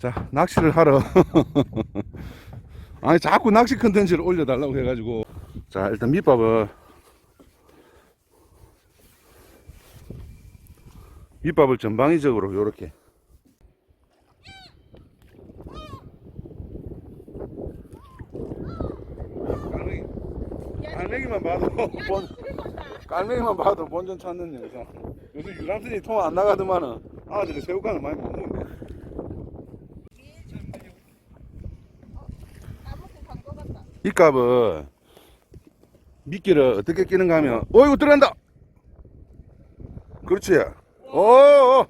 자, 낚시를 하러. 아니, 자꾸 낚시 컨텐츠를 올려달라고 해가지고. 자, 일단 밑밥을. 밑밥을 전방위적으로 요렇게. 깔매기만 봐도 본, 깔매기만 봐도 본전 찾는 영상. 요새 유람선이 통안 나가더만은 아들이 새우깡을 많이 못 먹네. 이 값은 미끼를 어떻게 끼는가 하면 어이구 들어간다! 그렇지? 어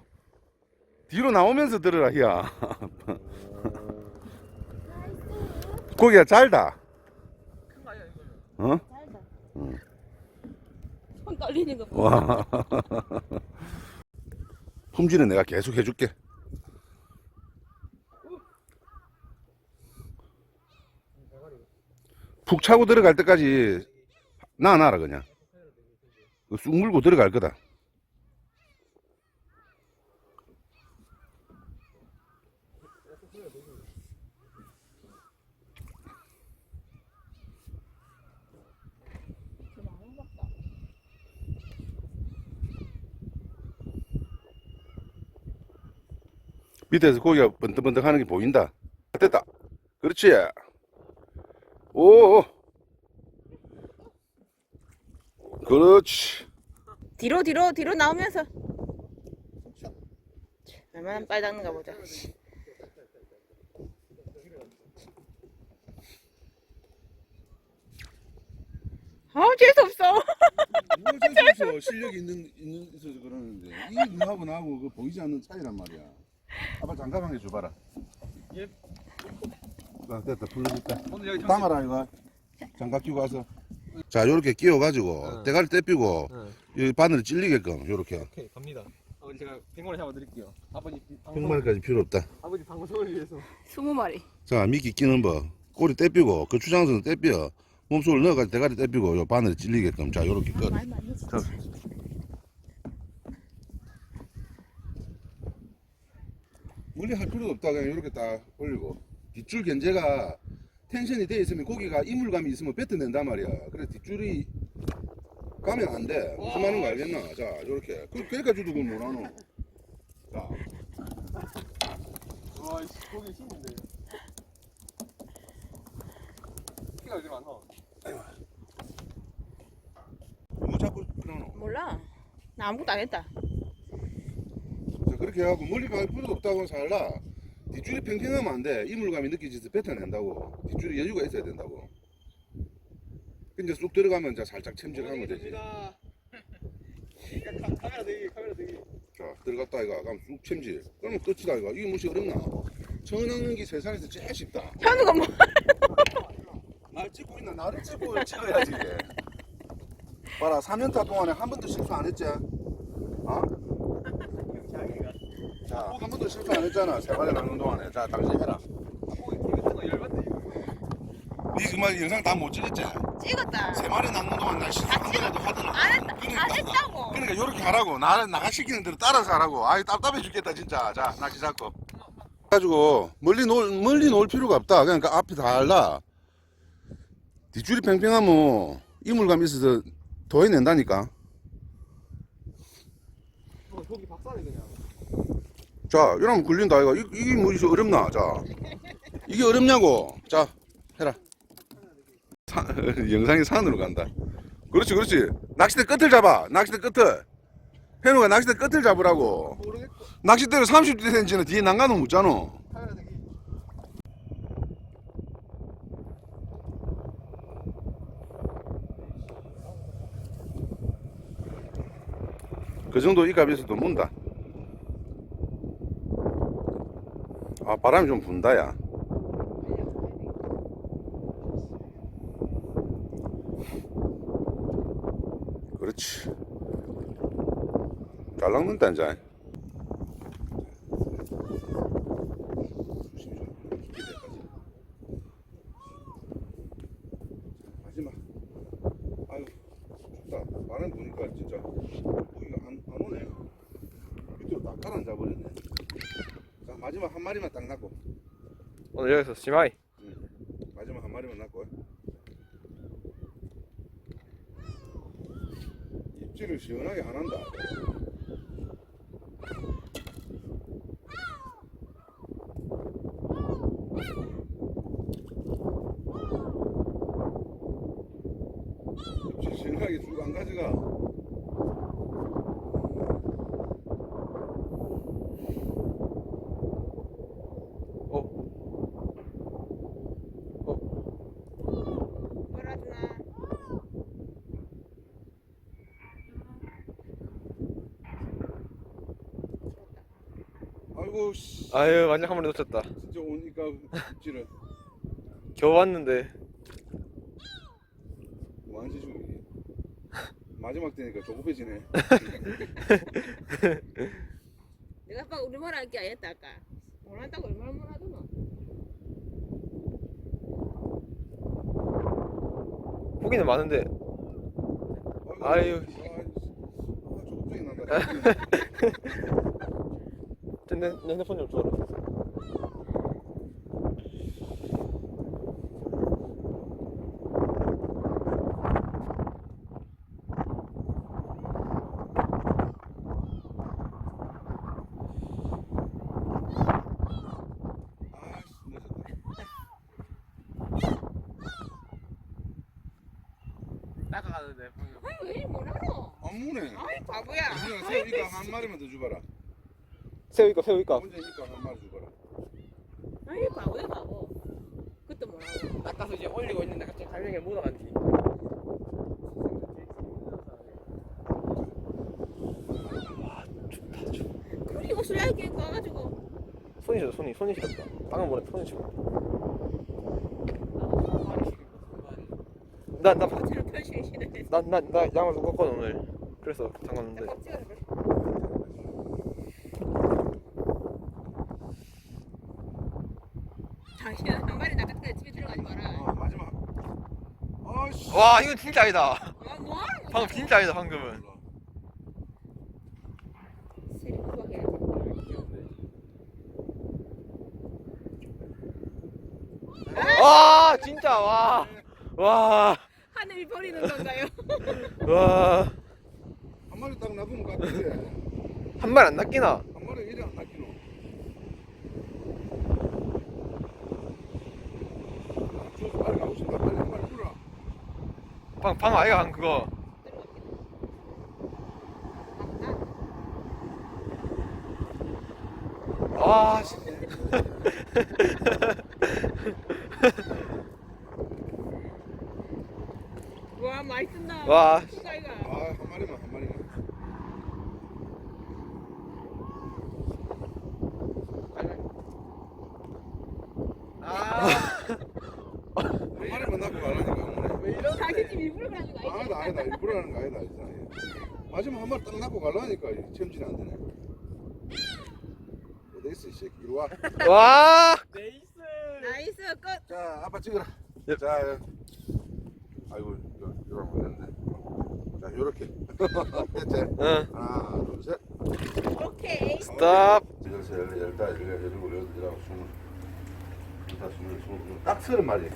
뒤로 나오면서 들어라 희야. 고기가 잘다. 어? 손 떨리는 거 봐. 와. 품질은 내가 계속 해줄게 푹 차고 들어갈 때까지 놔놔라 그냥. 쑥 물고 들어갈 거다. 밑에서 고기가 번뜩번뜩 하는 게 보인다. 됐다. 그렇지 오 그렇지 뒤로 뒤로 뒤로 나오면서 얼마나 빨리 닦는가 보자. 아 재수 없어. 뭐 실력이 있는 있는 있어서 그러는데 이 눈하고 나하고 그 보이지 않는 차이란 말이야. 아빠 장갑 한개 줘봐라. 예. 아, 됐다 불러줬다. 오늘 여기 담아라 이거. 장갑 끼고 와서. 자 요렇게 끼워가지고 어. 대가리 떼피고 네. 여기 바늘을 찔리게끔 요렇게. 오케이 갑니다. 아버지 제가 100마리 잡아드릴게요. 아버지 방송, 100마리까지 필요 없다. 아버지 방송을 위해서. 스무 마리. 자 미끼 끼는 법. 꼬리 떼피고 그 추장선을 떼피어. 몸속을 넣어가지고 대가리 떼피고 요 바늘을 찔리게끔 자 요렇게 끝. 멀리 할 필요도 없다 그냥 이렇게 딱 올리고 뒷줄 견제가 텐션이 돼 있으면 고기가 이물감이 있으면 뱉어낸단 말이야 그래 뒷줄이 가면 안 돼 무슨 말인지 알겠나 자 이렇게 그, 그러니까 주도 그걸 뭐라노 자 와, 씨, 고기 힘인데. 키가 안 나. 뭐 자꾸 그러노 몰라. 나 아무것도 안 했다. 자 그렇게 해갖고 멀리 갈 필요도 없다고 살라 뒷줄이 팽팽하면 안 돼. 이물감이 느껴져서 뱉어낸다고. 뒷줄이 여유가 있어야 된다고. 근데 쑥 들어가면 이제 살짝 챔질하면 되지 카- 카메라 대기, 카메라 대기. 자 들어갔다 이가 그럼 쑥 챔질. 그러면 끝이다 이가 이게 무엇이 어렵나? 천 낚는 게 세상에서 제일 쉽다. 현우가 뭐? 날 찍고 있나? 나를 찍고 찍어야지 이게. 봐라 3년타 동안에 한 번도 실수 안 했지 어? 자기가. 실수 안 했잖아 세 마리 낚는 동안에 자 당신 해라 고기 기분 거 열받네, 이거. 니그말 영상 다 못 찍었지? 찍었다. 세 마리 낚는 동안 날 실수 한 번이라도 하더라 안 했다. 그러니까, 안 했다고. 그러니까 요렇게 하라고 나, 나가 시키는 대로 따라서 하라고 아이 답답해 죽겠다 진짜 자 낚시 잡고 가지고 멀리 놓을 멀리 놓을 필요가 없다 그냥 그 앞이 다 알라 뒷줄이 팽팽하면 이물감 있어서 도해낸다니까 어, 고기 박살이 그냥. 자 이러면 굴린다. 이거 이- 이게 뭐 이렇게 어렵나? 자 이게 어렵냐고? 자 해라. 사- 영상이 산으로 간다. 그렇지 그렇지. 낚싯대 끝을 잡아. 낚싯대 끝을. 현우가 낚싯대 끝을 잡으라고. 낚싯대를 30cm는 뒤에 난가는 묻잖아. 그 정도 이 값에서도 문다 아 바람이 좀 분다 야. 그렇지. 잘 낚는다 이제 마지막 아유 춥다 바람 부니까 진짜 고기가 안, 안 오네 밑으로 딱 가라앉아 버렸네 자 마지막 한 마리 마리만 딱 놔고 오늘 여기서 시마이. 마지막 한 마리만 놔고 입질을 시원하게 안 한다 입질 시원하게 주고 안 가져가 어. 놀아주나. 아이고 씨 아유 완전 한 마리 놓쳤다. 진짜 오니까 입질을 겨우 왔는데. 완전 죽이 마지막 되니까 조급해지네 내가 아빠 우리 뭐라 할게 아니었다 아까. 원한다고 얼마나 뭐라더노. 고기는 많은데. 아유. 아, 조급증이 난다 내, 내 핸드폰 좀 줘라. 아이 왜 이리 뭐라노. 안무네 아이 바보야. 그냥 새우 이거 한 마리만 더 주봐라 새우 이거 새우 이거. 혼자 이거 한 마리 주봐라 아이 바보야 바보. 그것도 뭐라고. 닦아서 이제 올리고 있는데 갑자기 갈량에 묻어간지. 그리 옷을 얇게 입고 와가지고. 손이 셨다 손이 손이 시렸다. 방금 보내 손이 시렸다. 나나 거칠을 펼치기 싫어. 나, 나, 나 양을 묶었거든 오늘 그래서 잠갔는데서 그래. 당신은 한 마리 낚았다 집에 들어가지 마라. 아 마지막 아이씨 와 이건 진짜 아니다? 방금 진짜 아니다 방금은. 와 진짜 와 와, 하늘이 버리는 건가요? 와, 한 마리 딱 놔두면 같은데 한발안 낚이나? 한 마리 이리 안 낚이노 저 빨리 가고 싶다 빨리 한 마리 풀어라 방, 방 아이가 한 그거. 와, 씨. 와 쓴다. 와. 수가 이가. 아한 마리만 한 마리만 아, 한 마리만 놔고 가라니까 왜 이러는데? 자기 집 일부러 그러는 거 아니지? 아니다 아니다 일부러 하는 거 아니다 진짜 마지막 한 마리 딱 놔고 가라니까 챔질이 안 되네 어디 있어 이 새끼 이리 와 와, 나이스 끝. 자, 아빠 찍어라. 예. 자, 아이고, 이거, 이거 하면 되는데. 자, 요렇게. 됐지? 응, 하나, 둘, 셋. 오케이. 스탑. 열세, 열, 열다, 열, 열일곱, 여덟, 열아홉, 스물. 스물, 스물, 스물. 딱 서른 마리.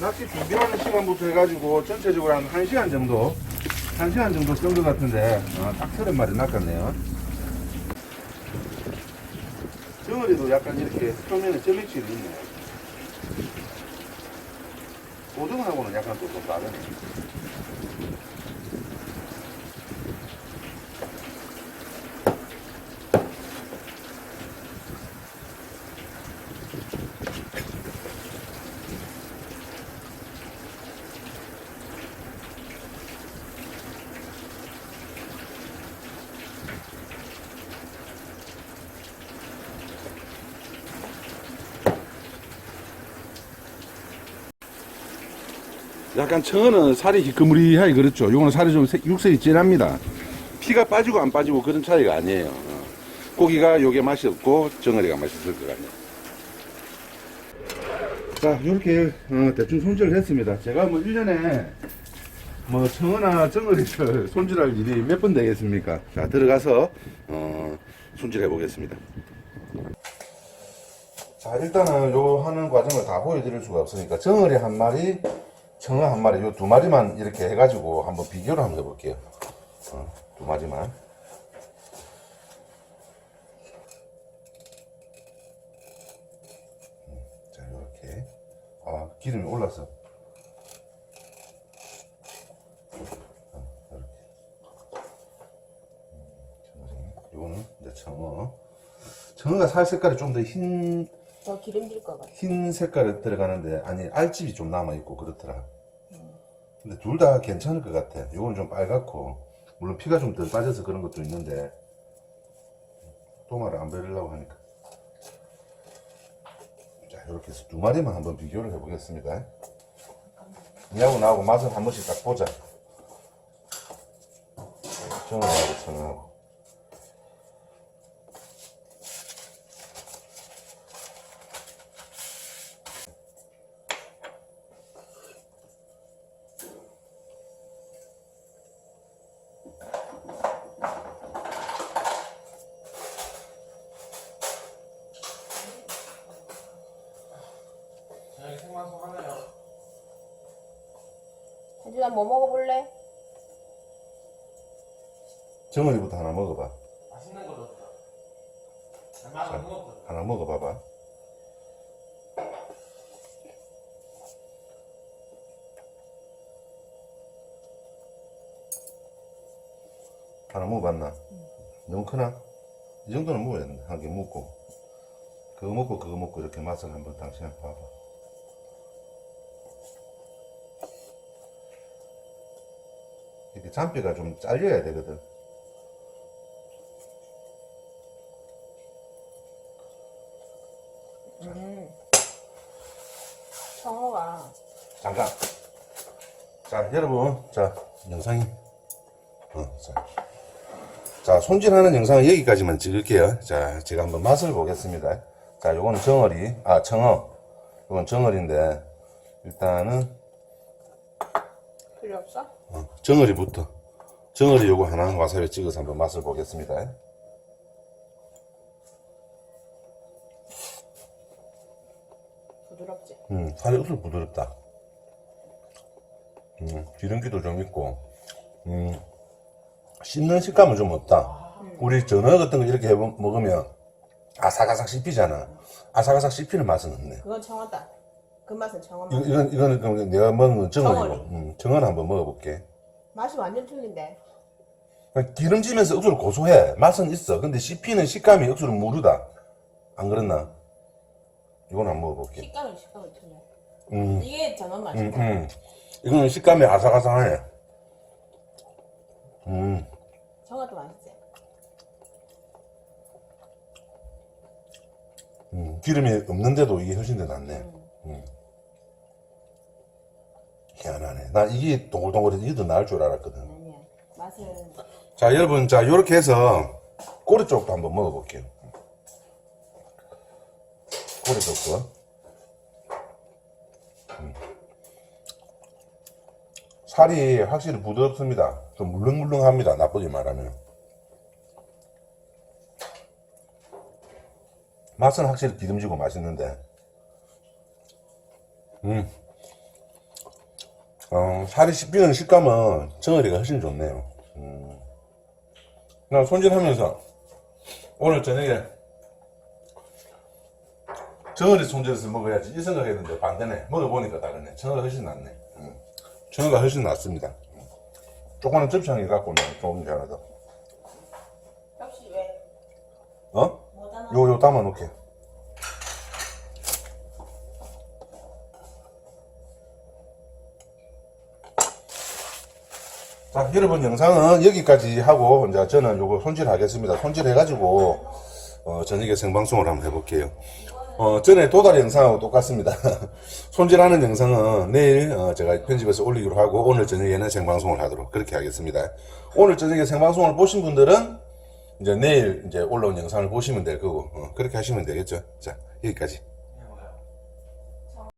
낚시 준비하는 시간부터 해가지고 전체적으로 한 1시간 정도, 1시간 정도 쓴 것 같은데, 어, 딱 서른 마리 낚았네요. 정어리도 약간 이렇게 표면에 점액질이 있네. 고등어하고는 약간 또, 또 다르네. 약간 청어는 살이 그무리하게 그렇죠. 요거는 살이 좀 색- 육색이 진합니다. 피가 빠지고 안 빠지고 그런 차이가 아니에요. 어. 고기가 요게 맛이 없고 정어리가 맛있을 것 같네요. 자, 요렇게 어, 대충 손질을 했습니다. 제가 뭐 1년에 뭐 청어나 정어리를 손질할 일이 몇 번 되겠습니까? 자, 들어가서 어, 손질해 보겠습니다. 자 일단은 요 하는 과정을 다 보여드릴 수가 없으니까 정어리 한 마리, 청어 한 마리 요 두 마리만 이렇게 해가지고 한번 비교를 한번 해볼게요. 어, 두 마리만. 음, 자 이렇게 아 기름이 올랐어. 요거는 이제 청어. 청어가 살 색깔이 좀 더흰더 기름질 것 같아. 흰 색깔이 들어가는데 아니 알집이 좀 남아 있고 그렇더라. 근데 둘 다 괜찮을 것 같아. 요거는 좀 빨갛고 물론 피가 좀 덜 빠져서 그런 것도 있는데 도마를 안 베리려고 하니까. 자 이렇게 해서 두 마리만 한번 비교를 해보겠습니다. 니하고 나하고 맛을 한 번씩 딱 보자. 청어하고 청어하고. 혜준아 뭐 먹어볼래? 정어리부터 하나 먹어봐. 맛있는 거 넣었다. 못 먹거든. 하나 먹어봐봐. 하나 먹어봤나? 너무 크나? 이 정도는 먹어야 된다. 한 개 먹고. 그거 먹고 그거 먹고 이렇게 맛을 한번 당신 한번 봐봐. 이렇게 잔뼈가 좀 잘려야 되거든. 음. 청어가 잠깐. 자, 여러분. 자, 영상이. 어, 자. 자, 손질하는 영상은 여기까지만 찍을게요. 자, 제가 한번 맛을 보겠습니다. 자, 요거는 정어리. 아, 청어. 요건 정어리인데, 일단은, 정어리부터. 정어리 요거 하나 와사비 찍어서 한번 맛을 보겠습니다. 부드럽지? 음, 살이 으슬 부드럽다. 음, 기름기도 좀 있고, 음, 씹는 식감은 좀 없다. 우리 전어 같은 거 이렇게 해 먹으면 아삭아삭 씹히잖아. 아삭아삭 씹히는 맛은 없네. 그건 청어다. 그 맛은 청어 맛. 이건, 이거는 그럼 내가 건 정어리고, 정어리. 음, 정어는 한번 먹어볼게. 맛이 완전 틀린데. 기름지면서 억수로 고소해. 맛은 있어. 근데 씹히는 식감이 억수로 무르다. 안 그렇나? 이건 한번 먹어볼게. 식감은 식감이 틀려. 음, 이게 전어 맛이야. 음, 음. 이거는 식감이 아삭아삭하네. 음. 청어도 맛있지? 음, 기름이 없는데도 이게 훨씬 더 낫네. 음. 희한하네. 나 이게 동글동글해서 더 나을 줄 알았거든. 아니야. 맛은 자, 여러분, 자, 요렇게 해서 꼬리 쪽도 한번 먹어볼게요. 꼬리 쪽도. 음. 살이 확실히 부드럽습니다. 좀 물렁물렁합니다. 나쁘게 말하면. 맛은 확실히 기름지고 맛있는데. 음. 어, 살이 씹히는 식감은 정어리가 훨씬 좋네요. 음. 나 손질하면서 오늘 저녁에 정어리 손질해서 먹어야지 이 생각했는데 반대네. 먹어보니까 다르네. 정어가 훨씬 낫네. 음. 정어가 훨씬 낫습니다. 음. 조그마한 접시향이 갖고 하나 더. 역시 왜? 어? 뭐잖아. 요, 요 담아놓게. 자, 여러분 영상은 여기까지 하고, 이제 저는 요거 손질하겠습니다. 손질해가지고, 어, 저녁에 생방송을 한번 해볼게요. 어, 전에 도다리 영상하고 똑같습니다. 손질하는 영상은 내일, 어, 제가 편집해서 올리기로 하고, 오늘 저녁에는 생방송을 하도록 그렇게 하겠습니다. 오늘 저녁에 생방송을 보신 분들은, 이제 내일 이제 올라온 영상을 보시면 될 거고 어, 그렇게 하시면 되겠죠. 자 여기까지.